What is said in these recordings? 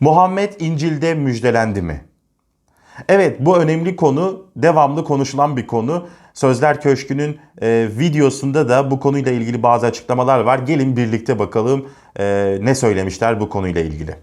Muhammed İncil'de müjdelendi mi? Evet bu önemli konu devamlı konuşulan bir konu. Sözler Köşkü'nün e, videosunda da bu konuyla ilgili bazı açıklamalar var. Gelin birlikte bakalım e, ne söylemişler bu konuyla ilgili.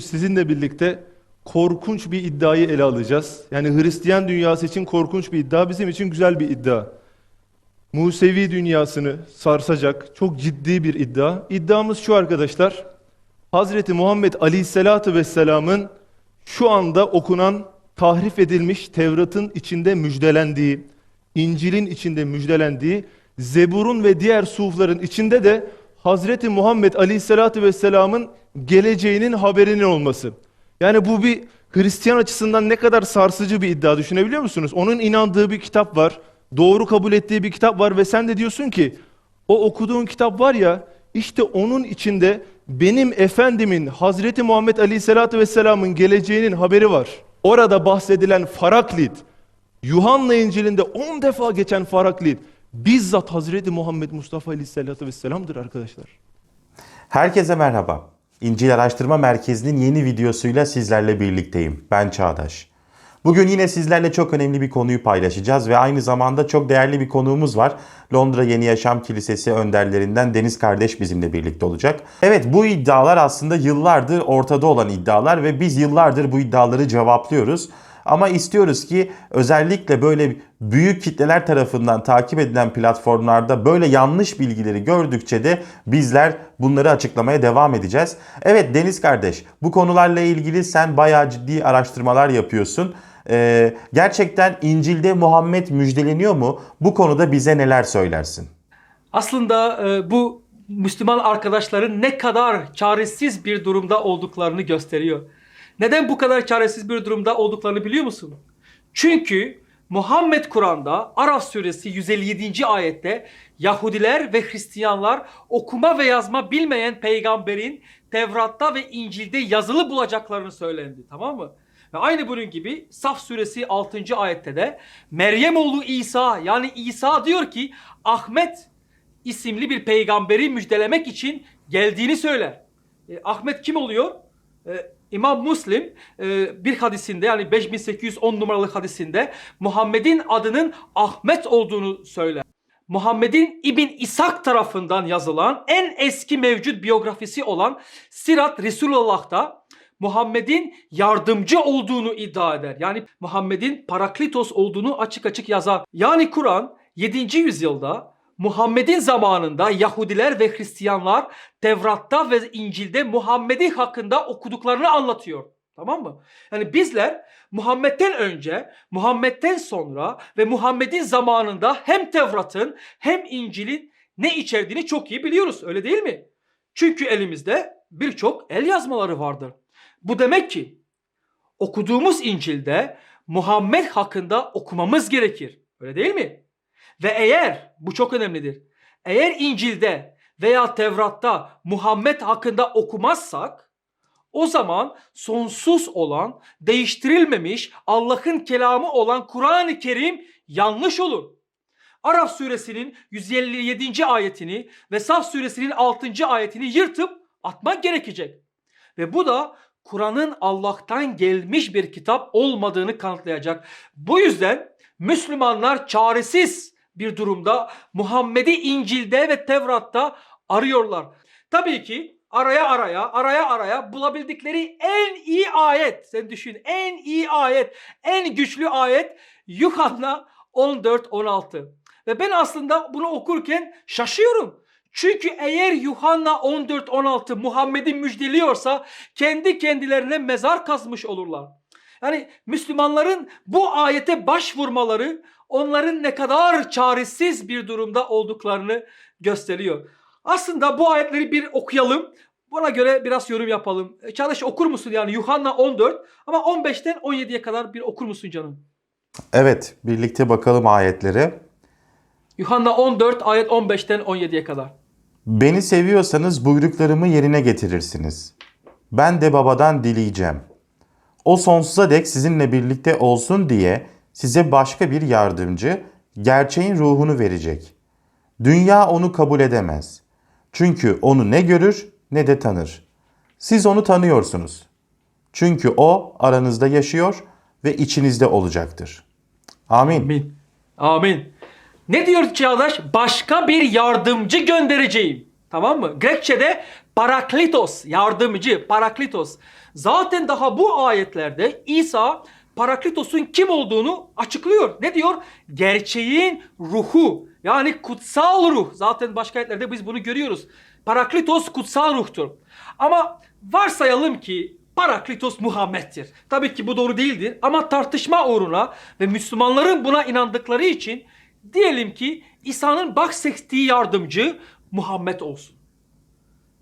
Sizinle birlikte korkunç bir iddiayı ele alacağız. Yani Hristiyan dünyası için korkunç bir iddia, bizim için güzel bir iddia. Musevi dünyasını sarsacak çok ciddi bir iddia. İddiamız şu arkadaşlar. Hazreti Muhammed Aleyhisselatü Vesselam'ın şu anda okunan tahrif edilmiş Tevrat'ın içinde müjdelendiği, İncil'in içinde müjdelendiği, Zebur'un ve diğer sufların içinde de Hazreti Muhammed Aleyhisselatü Vesselam'ın geleceğinin haberinin olması. Yani bu bir Hristiyan açısından ne kadar sarsıcı bir iddia düşünebiliyor musunuz? Onun inandığı bir kitap var, doğru kabul ettiği bir kitap var ve sen de diyorsun ki o okuduğun kitap var ya işte onun içinde benim efendimin Hazreti Muhammed Aleyhisselatü Vesselam'ın geleceğinin haberi var. Orada bahsedilen Faraklit, Yuhanna İncil'inde 10 defa geçen Faraklit bizzat Hazreti Muhammed Mustafa Aleyhisselatü Vesselam'dır arkadaşlar. Herkese merhaba. İncil Araştırma Merkezi'nin yeni videosuyla sizlerle birlikteyim. Ben Çağdaş. Bugün yine sizlerle çok önemli bir konuyu paylaşacağız ve aynı zamanda çok değerli bir konuğumuz var. Londra Yeni Yaşam Kilisesi önderlerinden Deniz kardeş bizimle birlikte olacak. Evet bu iddialar aslında yıllardır ortada olan iddialar ve biz yıllardır bu iddiaları cevaplıyoruz. Ama istiyoruz ki özellikle böyle büyük kitleler tarafından takip edilen platformlarda böyle yanlış bilgileri gördükçe de bizler bunları açıklamaya devam edeceğiz. Evet Deniz kardeş bu konularla ilgili sen bayağı ciddi araştırmalar yapıyorsun. Ee, gerçekten İncil'de Muhammed müjdeleniyor mu? Bu konuda bize neler söylersin? Aslında e, bu Müslüman arkadaşların ne kadar çaresiz bir durumda olduklarını gösteriyor. Neden bu kadar çaresiz bir durumda olduklarını biliyor musun? Çünkü Muhammed Kur'an'da Araf suresi 157. ayette Yahudiler ve Hristiyanlar okuma ve yazma bilmeyen peygamberin Tevrat'ta ve İncil'de yazılı bulacaklarını söylendi. Tamam mı? Ve aynı bunun gibi Saf suresi 6. ayette de Meryem oğlu İsa yani İsa diyor ki Ahmet isimli bir peygamberi müjdelemek için geldiğini söyler. E, Ahmet kim oluyor? E, İmam Müslim e, bir hadisinde yani 5810 numaralı hadisinde Muhammed'in adının Ahmet olduğunu söyler. Muhammed'in İbn İshak tarafından yazılan en eski mevcut biyografisi olan Sirat Resulullah'ta Muhammed'in yardımcı olduğunu iddia eder. Yani Muhammed'in Paraklitos olduğunu açık açık yazar. Yani Kur'an 7. yüzyılda Muhammed'in zamanında Yahudiler ve Hristiyanlar Tevrat'ta ve İncil'de Muhammed'i hakkında okuduklarını anlatıyor. Tamam mı? Yani bizler Muhammed'den önce, Muhammed'den sonra ve Muhammed'in zamanında hem Tevrat'ın hem İncil'in ne içerdiğini çok iyi biliyoruz. Öyle değil mi? Çünkü elimizde birçok el yazmaları vardır. Bu demek ki okuduğumuz İncil'de Muhammed hakkında okumamız gerekir. Öyle değil mi? Ve eğer, bu çok önemlidir. Eğer İncil'de veya Tevrat'ta Muhammed hakkında okumazsak o zaman sonsuz olan, değiştirilmemiş Allah'ın kelamı olan Kur'an-ı Kerim yanlış olur. Araf suresinin 157. ayetini ve Saf suresinin 6. ayetini yırtıp atmak gerekecek. Ve bu da Kur'an'ın Allah'tan gelmiş bir kitap olmadığını kanıtlayacak. Bu yüzden Müslümanlar çaresiz bir durumda Muhammed'i İncil'de ve Tevrat'ta arıyorlar. Tabii ki araya araya araya araya bulabildikleri en iyi ayet sen düşün en iyi ayet en güçlü ayet Yuhanna 14-16 ve ben aslında bunu okurken şaşıyorum. Çünkü eğer Yuhanna 14-16 Muhammed'i müjdeliyorsa kendi kendilerine mezar kazmış olurlar. Yani Müslümanların bu ayete başvurmaları onların ne kadar çaresiz bir durumda olduklarını gösteriyor. Aslında bu ayetleri bir okuyalım. Buna göre biraz yorum yapalım. E, Çağdaş okur musun yani Yuhanna 14 ama 15'ten 17'ye kadar bir okur musun canım? Evet, birlikte bakalım ayetlere. Yuhanna 14 ayet 15'ten 17'ye kadar. Beni seviyorsanız buyruklarımı yerine getirirsiniz. Ben de babadan dileyeceğim. O sonsuza dek sizinle birlikte olsun diye size başka bir yardımcı, gerçeğin ruhunu verecek. Dünya onu kabul edemez. Çünkü onu ne görür ne de tanır. Siz onu tanıyorsunuz. Çünkü o aranızda yaşıyor ve içinizde olacaktır. Amin. Amin. Amin. Ne diyor Çağdaş? Başka bir yardımcı göndereceğim. Tamam mı? Grekçe'de paraklitos, yardımcı, paraklitos. Zaten daha bu ayetlerde İsa paraklitos'un kim olduğunu açıklıyor. Ne diyor? Gerçeğin ruhu. Yani kutsal ruh. Zaten başka ayetlerde biz bunu görüyoruz. Paraklitos kutsal ruhtur. Ama varsayalım ki Paraklitos Muhammed'tir. Tabii ki bu doğru değildir ama tartışma uğruna ve Müslümanların buna inandıkları için diyelim ki İsa'nın bahsettiği yardımcı Muhammed olsun.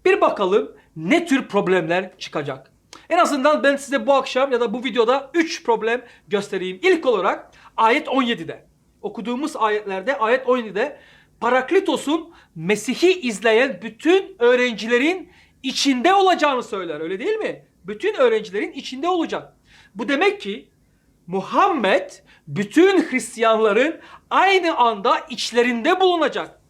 Bir bakalım ne tür problemler çıkacak. En azından ben size bu akşam ya da bu videoda 3 problem göstereyim. İlk olarak ayet 17'de. Okuduğumuz ayetlerde ayet 17'de Paraklitos'un Mesih'i izleyen bütün öğrencilerin içinde olacağını söyler. Öyle değil mi? Bütün öğrencilerin içinde olacak. Bu demek ki Muhammed bütün Hristiyanların aynı anda içlerinde bulunacak.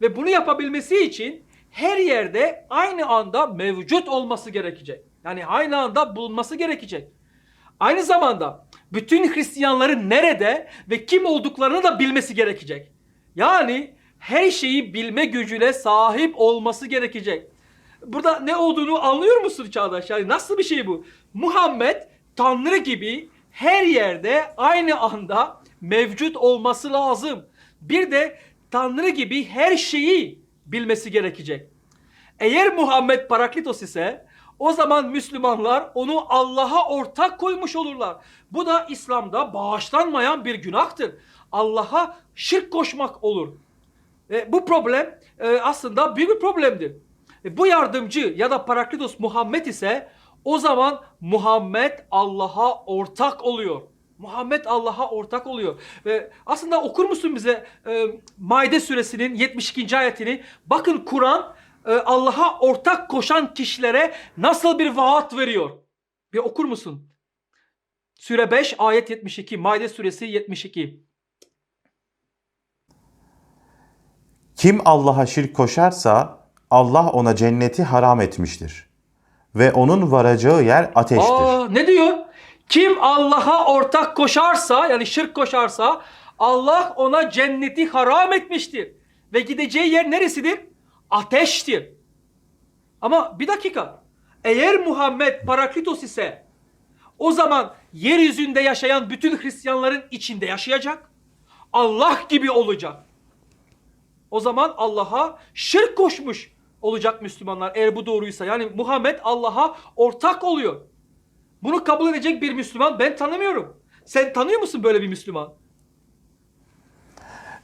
Ve bunu yapabilmesi için her yerde aynı anda mevcut olması gerekecek. Yani aynı anda bulunması gerekecek. Aynı zamanda bütün Hristiyanların nerede ve kim olduklarını da bilmesi gerekecek. Yani her şeyi bilme gücüne sahip olması gerekecek. Burada ne olduğunu anlıyor musun Çağdaş? Yani nasıl bir şey bu? Muhammed Tanrı gibi her yerde aynı anda mevcut olması lazım. Bir de Tanrı gibi her şeyi bilmesi gerekecek. Eğer Muhammed Paraklitos ise o zaman Müslümanlar onu Allah'a ortak koymuş olurlar. Bu da İslam'da bağışlanmayan bir günahtır. Allah'a şirk koşmak olur. Ve bu problem e, aslında büyük bir problemdir. E, bu yardımcı ya da Paraklitos Muhammed ise o zaman Muhammed Allah'a ortak oluyor. Muhammed Allah'a ortak oluyor. Ve aslında okur musun bize e, Maide suresinin 72. ayetini? Bakın Kur'an e, Allah'a ortak koşan kişilere nasıl bir vaat veriyor? Bir okur musun? Süre 5 ayet 72. Maide suresi 72. Kim Allah'a şirk koşarsa Allah ona cenneti haram etmiştir. Ve onun varacağı yer ateştir. Aa, ne diyor? Kim Allah'a ortak koşarsa yani şirk koşarsa Allah ona cenneti haram etmiştir. Ve gideceği yer neresidir? Ateştir. Ama bir dakika. Eğer Muhammed Paraklitos ise o zaman yeryüzünde yaşayan bütün Hristiyanların içinde yaşayacak. Allah gibi olacak. O zaman Allah'a şirk koşmuş olacak Müslümanlar eğer bu doğruysa. Yani Muhammed Allah'a ortak oluyor. Bunu kabul edecek bir Müslüman ben tanımıyorum. Sen tanıyor musun böyle bir Müslüman?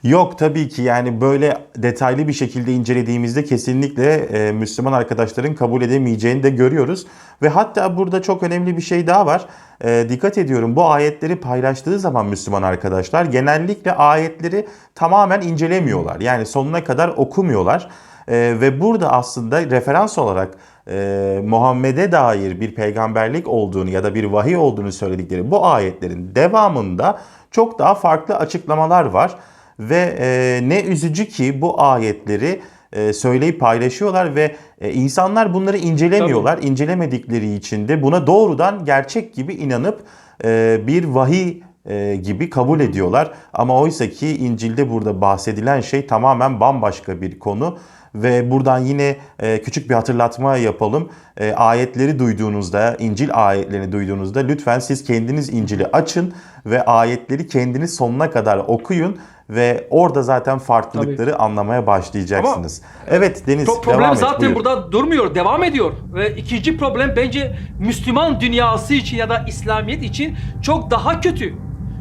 Yok tabii ki yani böyle detaylı bir şekilde incelediğimizde kesinlikle e, Müslüman arkadaşların kabul edemeyeceğini de görüyoruz. Ve hatta burada çok önemli bir şey daha var. E, dikkat ediyorum bu ayetleri paylaştığı zaman Müslüman arkadaşlar genellikle ayetleri tamamen incelemiyorlar. Yani sonuna kadar okumuyorlar. E, ve burada aslında referans olarak e, Muhammed'e dair bir peygamberlik olduğunu ya da bir vahiy olduğunu söyledikleri bu ayetlerin devamında çok daha farklı açıklamalar var. Ve e, ne üzücü ki bu ayetleri e, söyleyip paylaşıyorlar ve e, insanlar bunları incelemiyorlar. İncelemedikleri için de buna doğrudan gerçek gibi inanıp e, bir vahiy e, gibi kabul ediyorlar. Ama oysa ki İncil'de burada bahsedilen şey tamamen bambaşka bir konu. Ve buradan yine e, küçük bir hatırlatma yapalım. E, ayetleri duyduğunuzda, İncil ayetlerini duyduğunuzda lütfen siz kendiniz İncil'i açın ve ayetleri kendiniz sonuna kadar okuyun ve orada zaten farklılıkları anlamaya başlayacaksınız. evet Deniz Pro- problem devam et. zaten buyur. burada durmuyor, devam ediyor. Ve ikinci problem bence Müslüman dünyası için ya da İslamiyet için çok daha kötü.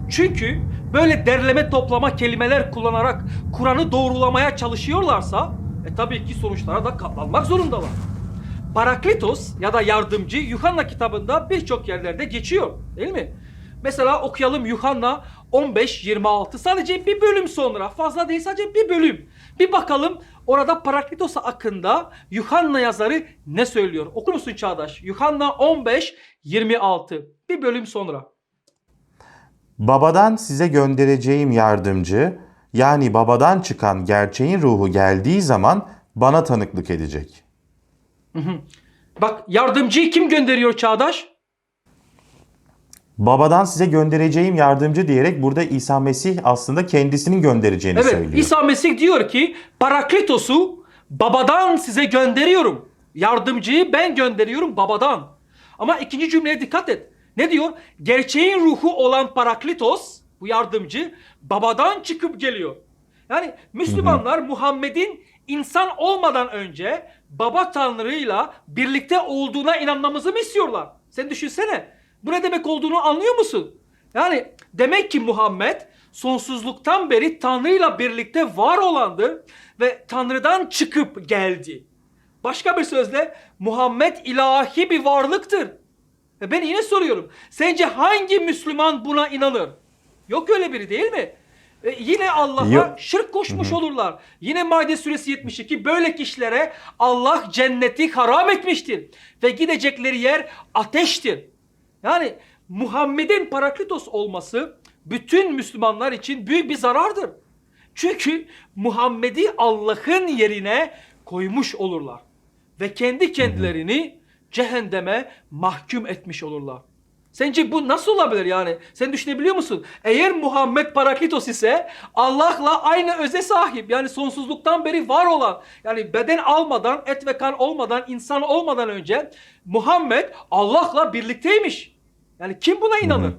Çünkü böyle derleme toplama kelimeler kullanarak Kur'an'ı doğrulamaya çalışıyorlarsa e tabii ki sonuçlara da katlanmak zorundalar. Paraklitos ya da yardımcı Yuhanna kitabında birçok yerlerde geçiyor değil mi? Mesela okuyalım Yuhanna 15-26 sadece bir bölüm sonra fazla değil sadece bir bölüm. Bir bakalım orada Paraklitos hakkında Yuhanna yazarı ne söylüyor? Okur musun Çağdaş? Yuhanna 15-26 bir bölüm sonra. Babadan size göndereceğim yardımcı, yani babadan çıkan gerçeğin ruhu geldiği zaman bana tanıklık edecek. Bak yardımcıyı kim gönderiyor Çağdaş? Babadan size göndereceğim yardımcı diyerek burada İsa Mesih aslında kendisinin göndereceğini Evet söylüyor. İsa Mesih diyor ki Paraklitos'u babadan size gönderiyorum. Yardımcıyı ben gönderiyorum babadan. Ama ikinci cümleye dikkat et. Ne diyor? Gerçeğin ruhu olan Paraklitos bu yardımcı babadan çıkıp geliyor. Yani Müslümanlar Muhammed'in insan olmadan önce baba tanrıyla birlikte olduğuna inanmamızı mı istiyorlar? Sen düşünsene. Bu ne demek olduğunu anlıyor musun? Yani demek ki Muhammed sonsuzluktan beri Tanrı'yla birlikte var olandı ve Tanrı'dan çıkıp geldi. Başka bir sözle Muhammed ilahi bir varlıktır. Ve ben yine soruyorum. Sence hangi Müslüman buna inanır? Yok öyle biri değil mi? E, yine Allah'a Yok. şirk koşmuş olurlar. Yine Maide suresi 72 böyle kişilere Allah cenneti haram etmiştir. Ve gidecekleri yer ateştir. Yani Muhammed'in paraklitos olması bütün Müslümanlar için büyük bir zarardır. Çünkü Muhammed'i Allah'ın yerine koymuş olurlar. Ve kendi kendilerini cehenneme mahkum etmiş olurlar. Sence bu nasıl olabilir yani? Sen düşünebiliyor musun? Eğer Muhammed Paraklitos ise Allah'la aynı öze sahip. Yani sonsuzluktan beri var olan. Yani beden almadan, et ve kan olmadan, insan olmadan önce Muhammed Allah'la birlikteymiş. Yani kim buna inanır?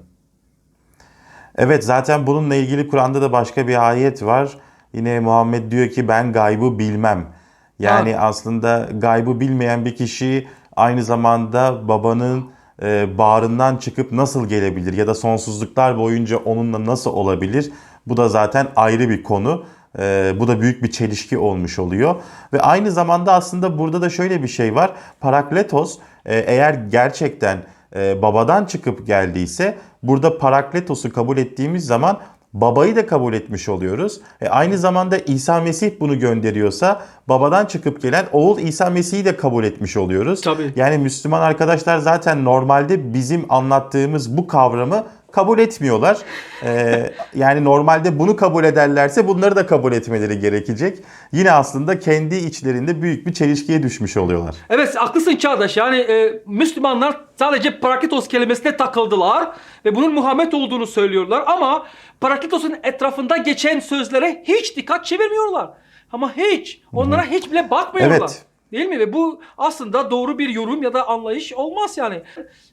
Evet zaten bununla ilgili Kur'an'da da başka bir ayet var. Yine Muhammed diyor ki ben gaybı bilmem. Yani Ha. aslında gaybı bilmeyen bir kişi aynı zamanda babanın e, bağrından çıkıp nasıl gelebilir ya da sonsuzluklar boyunca onunla nasıl olabilir? Bu da zaten ayrı bir konu. E, bu da büyük bir çelişki olmuş oluyor. Ve aynı zamanda aslında burada da şöyle bir şey var. Parakletos e, eğer gerçekten e, babadan çıkıp geldiyse burada Parakletos'u kabul ettiğimiz zaman babayı da kabul etmiş oluyoruz. E, aynı zamanda İsa Mesih bunu gönderiyorsa babadan çıkıp gelen oğul İsa Mesih'i de kabul etmiş oluyoruz. Tabii. Yani Müslüman arkadaşlar zaten normalde bizim anlattığımız bu kavramı kabul etmiyorlar. E, yani normalde bunu kabul ederlerse bunları da kabul etmeleri gerekecek. Yine aslında kendi içlerinde büyük bir çelişkiye düşmüş oluyorlar. Evet haklısın Çağdaş. Yani e, Müslümanlar sadece Paraklitos kelimesine takıldılar ve bunun Muhammed olduğunu söylüyorlar ama Paraklitos'un etrafında geçen sözlere hiç dikkat çevirmiyorlar. Ama hiç. Onlara hiç bile bakmıyorlar. Evet. Değil mi? Ve bu aslında doğru bir yorum ya da anlayış olmaz yani.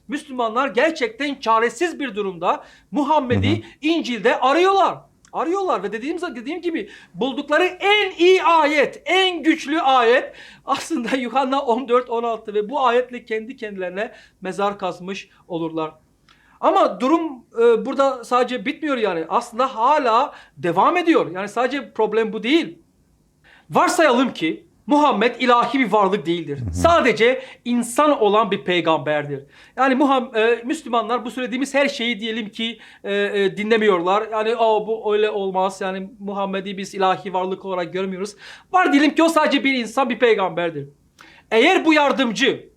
Müslümanlar gerçekten çaresiz bir durumda Muhammed'i İncil'de arıyorlar. Arıyorlar ve dediğim dediğim gibi buldukları en iyi ayet, en güçlü ayet aslında Yuhanna 14 16 ve bu ayetle kendi kendilerine mezar kazmış olurlar. Ama durum e, burada sadece bitmiyor yani. Aslında hala devam ediyor. Yani sadece problem bu değil. Varsayalım ki Muhammed ilahi bir varlık değildir. Sadece insan olan bir peygamberdir. Yani Muham e, Müslümanlar bu söylediğimiz her şeyi diyelim ki e, e, dinlemiyorlar. Yani o bu öyle olmaz. Yani Muhammed'i biz ilahi varlık olarak görmüyoruz. Var diyelim ki o sadece bir insan, bir peygamberdir. Eğer bu yardımcı,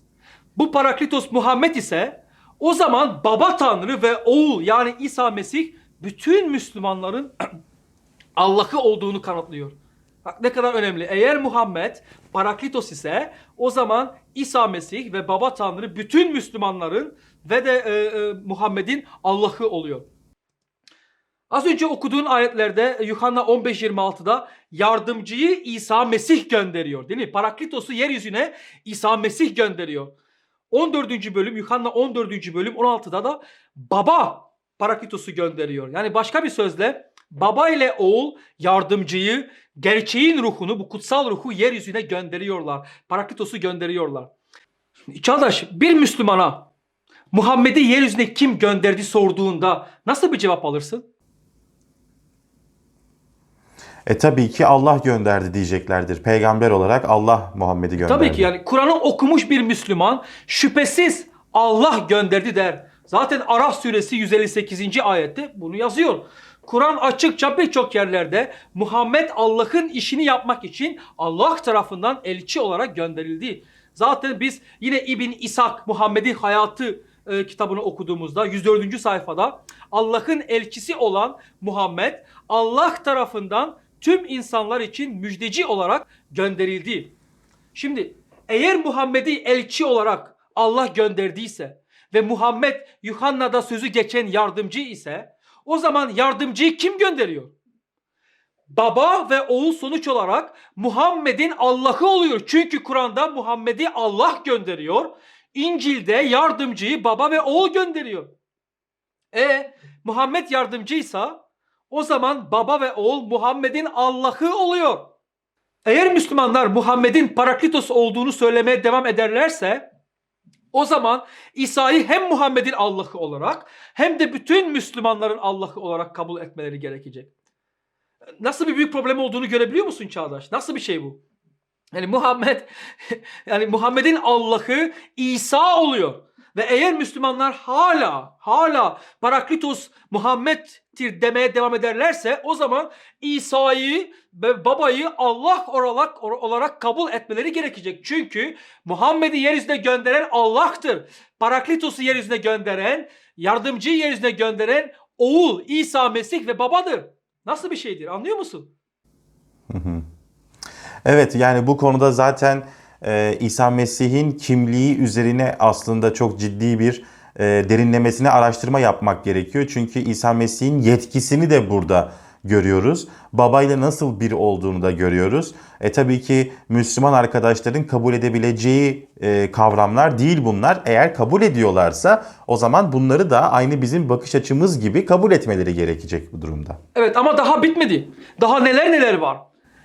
bu Paraklitos Muhammed ise o zaman baba tanrı ve oğul yani İsa Mesih bütün Müslümanların Allah'ı olduğunu kanıtlıyor. Bak ne kadar önemli. Eğer Muhammed Paraklitos ise o zaman İsa Mesih ve Baba Tanrı bütün Müslümanların ve de e, e, Muhammed'in Allah'ı oluyor. Az önce okuduğun ayetlerde Yuhanna 15-26'da yardımcıyı İsa Mesih gönderiyor değil mi? Paraklitos'u yeryüzüne İsa Mesih gönderiyor. 14. bölüm Yuhanna 14. bölüm 16'da da baba Paraklitos'u gönderiyor. Yani başka bir sözle baba ile oğul yardımcıyı gerçeğin ruhunu bu kutsal ruhu yeryüzüne gönderiyorlar. Paraklitos'u gönderiyorlar. Çağdaş bir Müslümana Muhammed'i yeryüzüne kim gönderdi sorduğunda nasıl bir cevap alırsın? E tabii ki Allah gönderdi diyeceklerdir. Peygamber olarak Allah Muhammed'i gönderdi. Tabii ki yani Kur'an'ı okumuş bir Müslüman şüphesiz Allah gönderdi der. Zaten Araf suresi 158. ayette bunu yazıyor. Kur'an açıkça birçok yerlerde Muhammed Allah'ın işini yapmak için Allah tarafından elçi olarak gönderildi. Zaten biz yine İbn İshak Muhammed'in hayatı e, kitabını okuduğumuzda 104. sayfada Allah'ın elçisi olan Muhammed Allah tarafından tüm insanlar için müjdeci olarak gönderildi. Şimdi eğer Muhammed'i elçi olarak Allah gönderdiyse ve Muhammed Yuhanna'da sözü geçen yardımcı ise o zaman yardımcıyı kim gönderiyor? Baba ve oğul sonuç olarak Muhammed'in Allah'ı oluyor. Çünkü Kur'an'da Muhammed'i Allah gönderiyor. İncil'de yardımcıyı baba ve oğul gönderiyor. E Muhammed yardımcıysa o zaman baba ve oğul Muhammed'in Allah'ı oluyor. Eğer Müslümanlar Muhammed'in Paraklitos olduğunu söylemeye devam ederlerse o zaman İsa'yı hem Muhammed'in Allah'ı olarak hem de bütün Müslümanların Allah'ı olarak kabul etmeleri gerekecek. Nasıl bir büyük problem olduğunu görebiliyor musun Çağdaş? Nasıl bir şey bu? Yani Muhammed yani Muhammed'in Allah'ı İsa oluyor. Ve eğer Müslümanlar hala hala Paraklitos Muhammed'tir demeye devam ederlerse o zaman İsa'yı ve babayı Allah olarak, olarak kabul etmeleri gerekecek. Çünkü Muhammed'i yeryüzüne gönderen Allah'tır. Paraklitos'u yeryüzüne gönderen, yardımcıyı yeryüzüne gönderen oğul İsa Mesih ve babadır. Nasıl bir şeydir anlıyor musun? Evet yani bu konuda zaten e, İsa Mesih'in kimliği üzerine aslında çok ciddi bir derinlemesine araştırma yapmak gerekiyor. Çünkü İsa Mesih'in yetkisini de burada görüyoruz. Babayla nasıl bir olduğunu da görüyoruz. E tabii ki Müslüman arkadaşların kabul edebileceği e, kavramlar değil bunlar. Eğer kabul ediyorlarsa o zaman bunları da aynı bizim bakış açımız gibi kabul etmeleri gerekecek bu durumda. Evet ama daha bitmedi. Daha neler neler var.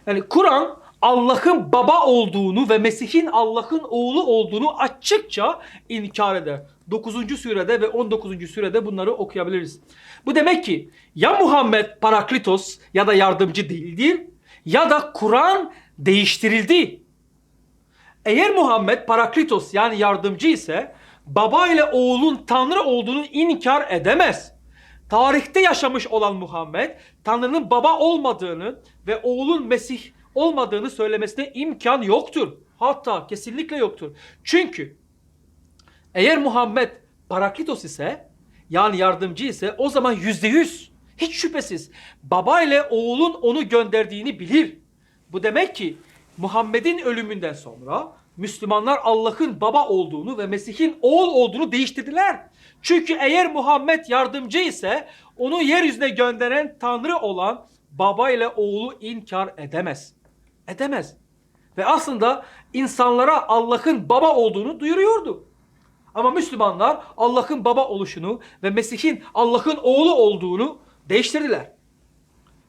Yani Kur'an Allah'ın baba olduğunu ve Mesih'in Allah'ın oğlu olduğunu açıkça inkar eder. 9. surede ve 19. surede bunları okuyabiliriz. Bu demek ki ya Muhammed Paraklitos ya da yardımcı değildir ya da Kur'an değiştirildi. Eğer Muhammed Paraklitos yani yardımcı ise baba ile oğlun Tanrı olduğunu inkar edemez. Tarihte yaşamış olan Muhammed Tanrı'nın baba olmadığını ve oğlun Mesih olmadığını söylemesine imkan yoktur. Hatta kesinlikle yoktur. Çünkü eğer Muhammed Paraklitos ise yani yardımcı ise o zaman yüzde yüz hiç şüphesiz baba ile oğulun onu gönderdiğini bilir. Bu demek ki Muhammed'in ölümünden sonra Müslümanlar Allah'ın baba olduğunu ve Mesih'in oğul olduğunu değiştirdiler. Çünkü eğer Muhammed yardımcı ise onu yeryüzüne gönderen Tanrı olan baba ile oğlu inkar edemez. Edemez. Ve aslında insanlara Allah'ın baba olduğunu duyuruyordu. Ama Müslümanlar Allah'ın baba oluşunu ve Mesih'in Allah'ın oğlu olduğunu değiştirdiler.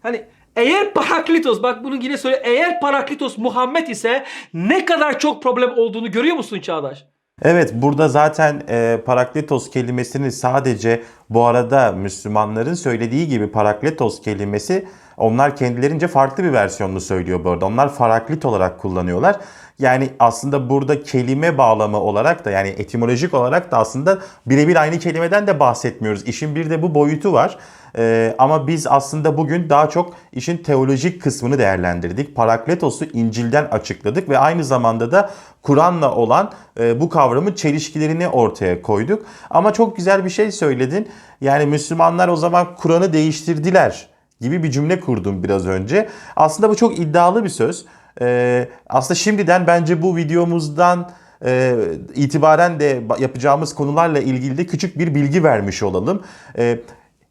Hani eğer Paraklitos bak bunu yine söyle eğer Paraklitos Muhammed ise ne kadar çok problem olduğunu görüyor musun Çağdaş? Evet burada zaten e, parakletos kelimesini sadece bu arada Müslümanların söylediği gibi parakletos kelimesi onlar kendilerince farklı bir versiyonunu söylüyor bu arada. Onlar faraklit olarak kullanıyorlar. Yani aslında burada kelime bağlamı olarak da yani etimolojik olarak da aslında birebir aynı kelimeden de bahsetmiyoruz. İşin bir de bu boyutu var. Ee, ama biz aslında bugün daha çok işin teolojik kısmını değerlendirdik. Parakletos'u İncil'den açıkladık ve aynı zamanda da Kur'an'la olan e, bu kavramın çelişkilerini ortaya koyduk. Ama çok güzel bir şey söyledin. Yani Müslümanlar o zaman Kur'an'ı değiştirdiler gibi bir cümle kurdum biraz önce. Aslında bu çok iddialı bir söz. Ee, aslında şimdiden bence bu videomuzdan e, itibaren de yapacağımız konularla ilgili de küçük bir bilgi vermiş olalım. E,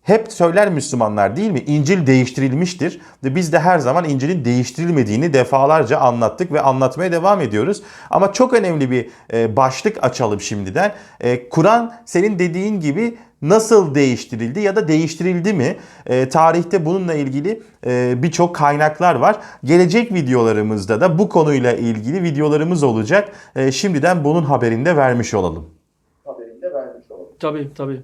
hep söyler Müslümanlar değil mi? İncil değiştirilmiştir ve biz de her zaman İncil'in değiştirilmediğini defalarca anlattık ve anlatmaya devam ediyoruz. Ama çok önemli bir e, başlık açalım şimdiden. E, Kur'an senin dediğin gibi nasıl değiştirildi ya da değiştirildi mi? E, tarihte bununla ilgili e, birçok kaynaklar var. Gelecek videolarımızda da bu konuyla ilgili videolarımız olacak. E, şimdiden bunun haberini de vermiş olalım. haberini de vermiş olalım. Tabii tabii.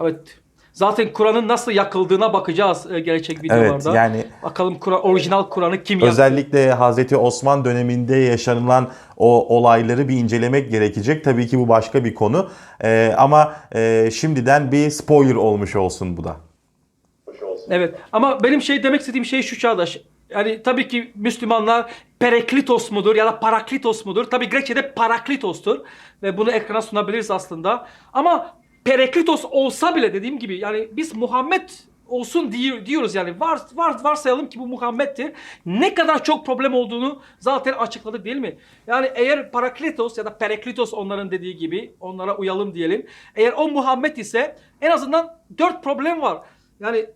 Evet. Zaten Kur'an'ın nasıl yakıldığına bakacağız e, gelecek videolarda. Evet yani Bakalım Kur'an orijinal Kur'an'ı kim yaktı? Özellikle Hazreti Osman döneminde yaşanılan o olayları bir incelemek gerekecek. Tabii ki bu başka bir konu. Ee, ama e, şimdiden bir spoiler olmuş olsun bu da. Evet ama benim şey demek istediğim şey şu Çağdaş. Yani tabii ki Müslümanlar Pereklitos mudur ya da Paraklitos mudur? Tabii Grekçe'de Paraklitos'tur ve bunu ekrana sunabiliriz aslında. Ama Pereklitos olsa bile dediğim gibi yani biz Muhammed olsun diyor, diyoruz yani var, var varsayalım ki bu Muhammed'tir. Ne kadar çok problem olduğunu zaten açıkladık değil mi? Yani eğer Paraklitos ya da Pereklitos onların dediği gibi onlara uyalım diyelim. Eğer o Muhammed ise en azından dört problem var. Yani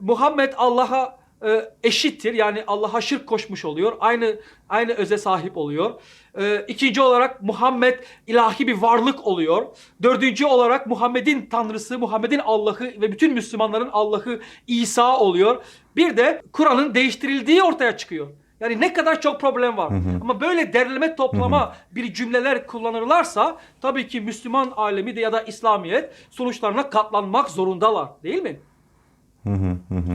Muhammed Allah'a e, eşittir. Yani Allah'a şirk koşmuş oluyor. Aynı aynı öze sahip oluyor. E, ikinci olarak Muhammed ilahi bir varlık oluyor. Dördüncü olarak Muhammed'in tanrısı, Muhammed'in Allah'ı ve bütün Müslümanların Allah'ı İsa oluyor. Bir de Kur'an'ın değiştirildiği ortaya çıkıyor. Yani ne kadar çok problem var. Ama böyle derleme toplama bir cümleler kullanırlarsa tabii ki Müslüman alemi de ya da İslamiyet sonuçlarına katlanmak zorundalar. Değil mi?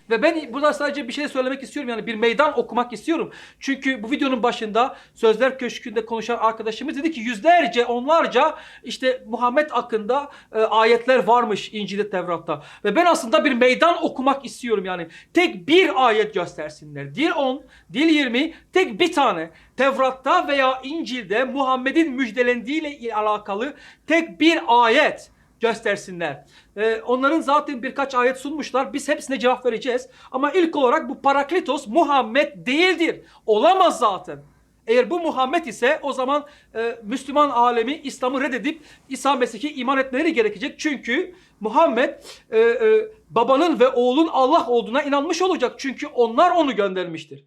Ve ben burada sadece bir şey söylemek istiyorum yani bir meydan okumak istiyorum. Çünkü bu videonun başında Sözler Köşkü'nde konuşan arkadaşımız dedi ki yüzlerce onlarca işte Muhammed hakkında e, ayetler varmış İncil'de Tevrat'ta. Ve ben aslında bir meydan okumak istiyorum yani. Tek bir ayet göstersinler. Dil 10, dil 20, tek bir tane. Tevrat'ta veya İncil'de Muhammed'in müjdelendiğiyle alakalı tek bir ayet göstersinler. Ee, onların zaten birkaç ayet sunmuşlar. Biz hepsine cevap vereceğiz. Ama ilk olarak bu Parakletos Muhammed değildir. Olamaz zaten. Eğer bu Muhammed ise o zaman e, Müslüman alemi İslam'ı reddedip İsa Mesih'e iman etmeleri gerekecek. Çünkü Muhammed e, e, babanın ve oğlun Allah olduğuna inanmış olacak. Çünkü onlar onu göndermiştir.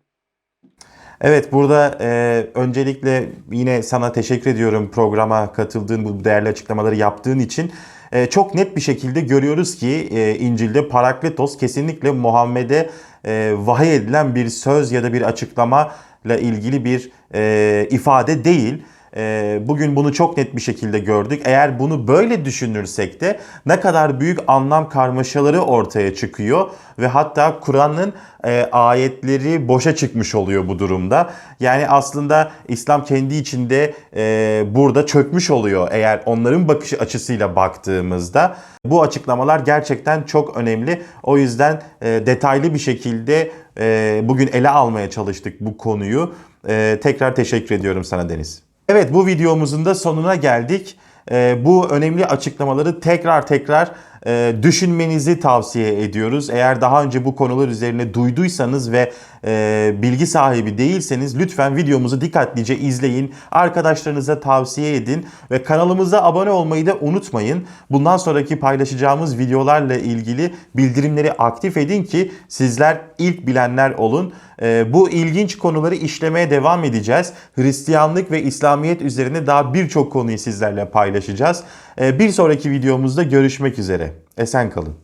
Evet burada e, öncelikle yine sana teşekkür ediyorum programa katıldığın bu değerli açıklamaları yaptığın için. E, çok net bir şekilde görüyoruz ki e, İncil'de Parakletos kesinlikle Muhammed'e e, vahiy edilen bir söz ya da bir açıklama ile ilgili bir e, ifade değil. E, bugün bunu çok net bir şekilde gördük. Eğer bunu böyle düşünürsek de ne kadar büyük anlam karmaşaları ortaya çıkıyor ve hatta Kur'an'ın e, ayetleri boşa çıkmış oluyor bu durumda. Yani aslında İslam kendi içinde e, burada çökmüş oluyor eğer onların bakış açısıyla baktığımızda. Bu açıklamalar gerçekten çok önemli. O yüzden e, detaylı bir şekilde e, bugün ele almaya çalıştık bu konuyu. E, tekrar teşekkür ediyorum sana Deniz. Evet bu videomuzun da sonuna geldik. Ee, bu önemli açıklamaları tekrar tekrar e, düşünmenizi tavsiye ediyoruz. Eğer daha önce bu konular üzerine duyduysanız ve e, bilgi sahibi değilseniz lütfen videomuzu dikkatlice izleyin. Arkadaşlarınıza tavsiye edin ve kanalımıza abone olmayı da unutmayın. Bundan sonraki paylaşacağımız videolarla ilgili bildirimleri aktif edin ki sizler ilk bilenler olun. E, bu ilginç konuları işlemeye devam edeceğiz. Hristiyanlık ve İslamiyet üzerine daha birçok konuyu sizlerle paylaşacağız. E, bir sonraki videomuzda görüşmek üzere. Esen kalın.